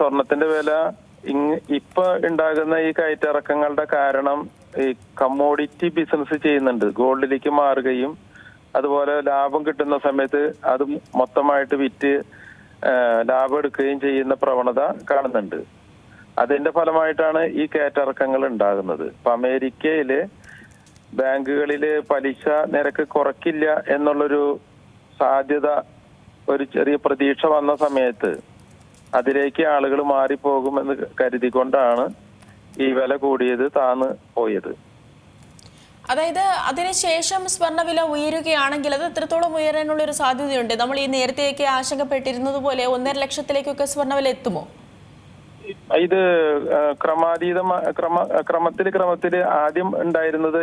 സ്വർണത്തിന്റെ വില ഇപ്പൊ ഉണ്ടാകുന്ന ഈ കയറ്റിറക്കങ്ങളുടെ കാരണം ഈ കമ്മോഡിറ്റി ബിസിനസ് ചെയ്യുന്നുണ്ട്. ഗോൾഡിലേക്ക് മാറുകയും അതുപോലെ ലാഭം കിട്ടുന്ന സമയത്ത് അത് മൊത്തമായിട്ട് വിറ്റ് ലാഭം എടുക്കുകയും ചെയ്യുന്ന പ്രവണത കാണുന്നുണ്ട്. അതിന്റെ ഫലമായിട്ടാണ് ഈ കയറ്റിറക്കങ്ങൾ ഉണ്ടാകുന്നത്. ഇപ്പൊ അമേരിക്കയിൽ ബാങ്കുകളിൽ പലിശ നിരക്ക് കുറയ്ക്കില്ല എന്നുള്ളൊരു സാധ്യത ഒരു ചെറിയ പ്രതീക്ഷ വന്ന സമയത്ത് അതിലേക്ക് ആളുകൾ മാറിപ്പോകുമെന്ന് കരുതിക്കൊണ്ടാണ് ഈ വില കൂടിയത് താന്ന് പോയത്. അതായത് അതിനുശേഷം സ്വർണവില ഉയരുകയാണെങ്കിൽ അത് എത്രത്തോളം ഉയരാനുള്ള ഒരു സാധ്യതയുണ്ട്? നമ്മൾ ഈ നേരത്തെയൊക്കെ ആശങ്കപ്പെട്ടിരുന്നത് പോലെ ഒന്നര ലക്ഷത്തിലേക്കൊക്കെ സ്വർണവില എത്തുമോ? ഇത് ക്രമാതീത ക്രമ ക്രമത്തിൽ ക്രമത്തിൽ ആദ്യം ഉണ്ടായിരുന്നത്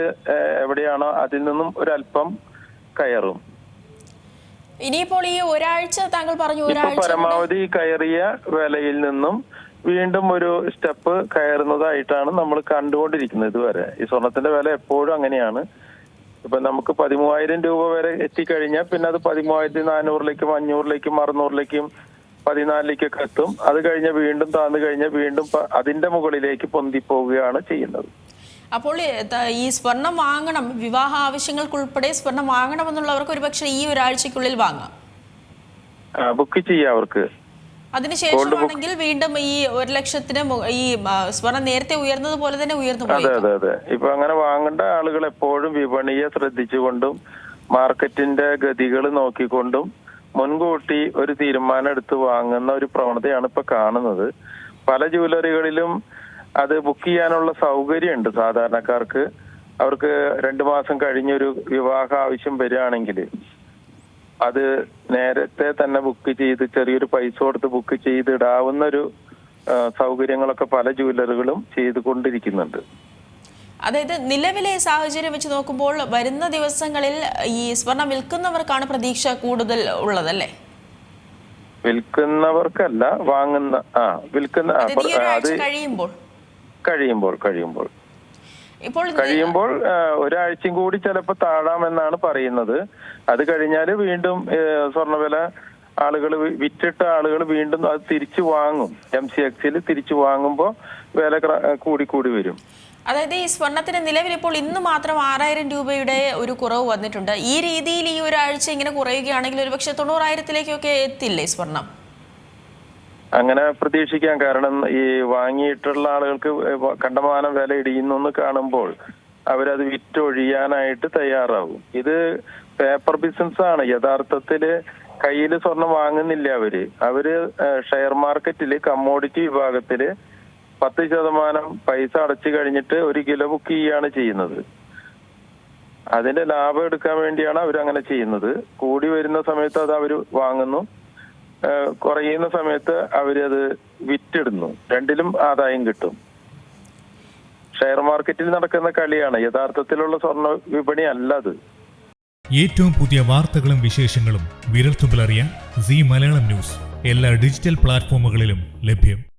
എവിടെയാണോ അതിൽ നിന്നും ഒരല്പം കയറും. ഇനിയിപ്പോൾ ഈ ഒരാഴ്ച താങ്കൾ പറഞ്ഞു ഒരാഴ്ച പരമാവധി കയറിയ വിലയിൽ നിന്നും വീണ്ടും ഒരു സ്റ്റെപ്പ് കയറുന്നതായിട്ടാണ് നമ്മൾ കണ്ടുകൊണ്ടിരിക്കുന്നത് ഇതുവരെ. ഈ സ്വർണത്തിന്റെ വില എപ്പോഴും അങ്ങനെയാണ്. ഇപ്പൊ നമുക്ക് പതിമൂവായിരം രൂപ വരെ എത്തിക്കഴിഞ്ഞാൽ പിന്നെ അത് പതിമൂവായിരത്തി നാനൂറിലേക്കും അഞ്ഞൂറിലേക്കും അറുന്നൂറിലേക്കും പതിനാലിലേക്കൊക്കെ എത്തും. അത് കഴിഞ്ഞ വീണ്ടും താന്നു കഴിഞ്ഞാൽ വീണ്ടും അതിന്റെ മുകളിലേക്ക് പൊന്തിപ്പോവുകയാണ് ചെയ്യുന്നത്. അപ്പോൾ ഈ സ്വർണം വാങ്ങണം വിവാഹ ആവശ്യങ്ങൾക്കുൾപ്പെടെ സ്വർണം വാങ്ങണമെന്നുള്ളവർക്ക് ഒരുപക്ഷെ ഈ ഒരാഴ്ചക്കുള്ളിൽ വാങ്ങാം. ബുക്ക് ചെയ്യാം അവർക്ക്. അതിനുശേഷമാണെങ്കിൽ വീണ്ടും ഈ ഒരു ലക്ഷത്തിന് ഈ സ്വർണം നേരത്തെ ഉയർന്നത് പോലെ തന്നെ ഉയർന്നു അതെ അതെ അതെ. ഇപ്പൊ അങ്ങനെ വാങ്ങേണ്ട ആളുകൾ എപ്പോഴും വിപണിയെ ശ്രദ്ധിച്ചുകൊണ്ടും മാർക്കറ്റിന്റെ ഗതികൾ നോക്കിക്കൊണ്ടും മുൻകൂട്ടി ഒരു തീരുമാനം എടുത്ത് വാങ്ങുന്ന ഒരു പ്രവണതയാണ് ഇപ്പൊ കാണുന്നത്. പല ജ്വല്ലറികളിലും അത് ബുക്ക് ചെയ്യാനുള്ള സൗകര്യമുണ്ട് സാധാരണക്കാർക്ക്. അവർക്ക് രണ്ടു മാസം കഴിഞ്ഞൊരു വിവാഹ ആവശ്യം വരികയാണെങ്കിൽ അത് നേരത്തെ തന്നെ ബുക്ക് ചെയ്ത് ചെറിയൊരു പൈസ കൊടുത്ത് ബുക്ക് ചെയ്തിടാവുന്ന ഒരു സൗകര്യങ്ങളൊക്കെ പല ജുവല്ലറികളും ചെയ്തുകൊണ്ടിരിക്കുന്നുണ്ട്. അതായത് നിലവിലെ സാഹചര്യം വെച്ച് നോക്കുമ്പോൾ വരുന്ന ദിവസങ്ങളിൽ ഈ സ്വർണം വിൽക്കുന്നവർക്കാണ് പ്രതീക്ഷ കൂടുതൽ ഉള്ളതല്ലേ? വിൽക്കുന്നവർക്കല്ല വാങ്ങുന്ന ആ വിൽക്കുന്ന കഴിയുമ്പോൾ. കഴിയുമ്പോൾ കഴിയുമ്പോൾ. ഇപ്പോൾ കഴിയുമ്പോൾ ഒരാഴ്ചയും കൂടി ചിലപ്പോൾ താഴാമെന്നാണ് പറയുന്നത്. അത് കഴിഞ്ഞാൽ വീണ്ടും സ്വർണവില ആളുകൾ വിറ്റിട്ട ആളുകൾ വീണ്ടും അത് തിരിച്ചു വാങ്ങും. എം സി എക്സിൽ തിരിച്ചു വാങ്ങുമ്പോൾ വില കൂടി കൂടി വരും. അതായത് ഈ സ്വർണത്തിന് നിലവിൽ ഇപ്പോൾ ഇന്ന് മാത്രം ആറായിരം രൂപയുടെ ഒരു കുറവ് വന്നിട്ടുണ്ട്. ഈ രീതിയിൽ ഈ ഒരാഴ്ച ഇങ്ങനെ കുറയുകയാണെങ്കിൽ ഒരുപക്ഷെ തൊണ്ണൂറായിരത്തിലേക്കൊക്കെ എത്തില്ലേ സ്വർണം? അങ്ങനെ പ്രതീക്ഷിക്കാം. കാരണം ഈ വാങ്ങിയിട്ടുള്ള ആളുകൾക്ക് കണ്ടമാനം വില ഇടിയുന്നു എന്ന് കാണുമ്പോൾ അവരത് വിറ്റൊഴിയാനായിട്ട് തയ്യാറാവും. ഇത് പേപ്പർ ബിസിനസ് ആണ് യഥാർത്ഥത്തിൽ കയ്യിൽ സ്വർണം വാങ്ങുന്നില്ല അവർ. അവർ ഷെയർ മാർക്കറ്റിൽ കമ്മോഡിറ്റി വിഭാഗത്തിൽ പത്ത് ശതമാനം പൈസ അടച്ചു കഴിഞ്ഞിട്ട് ഒരു കിലോ ബുക്ക് ചെയ്യുകയാണ് ചെയ്യുന്നത്. അതിന്റെ ലാഭം എടുക്കാൻ വേണ്ടിയാണ് അവർ അങ്ങനെ ചെയ്യുന്നത്. കൂടി വരുന്ന സമയത്ത് അത് അവർ വാങ്ങുന്നു. കുറയുന്ന സമയത്ത് അവരത് വിറ്റിടുന്നു. രണ്ടിലും ആദായം കിട്ടും. ഷെയർ മാർക്കറ്റിൽ നടക്കുന്ന കളിയാണ്. യഥാർത്ഥത്തിലുള്ള സ്വർണ വിപണി അല്ല അത്. ഏറ്റവും പുതിയ വാർത്തകളും വിശേഷങ്ങളും വിരൽത്തുമ്പിലറിയാൻ സി മലയാളം ന്യൂസ്. എല്ലാ ഡിജിറ്റൽ പ്ലാറ്റ്ഫോമുകളിലും ലഭ്യം.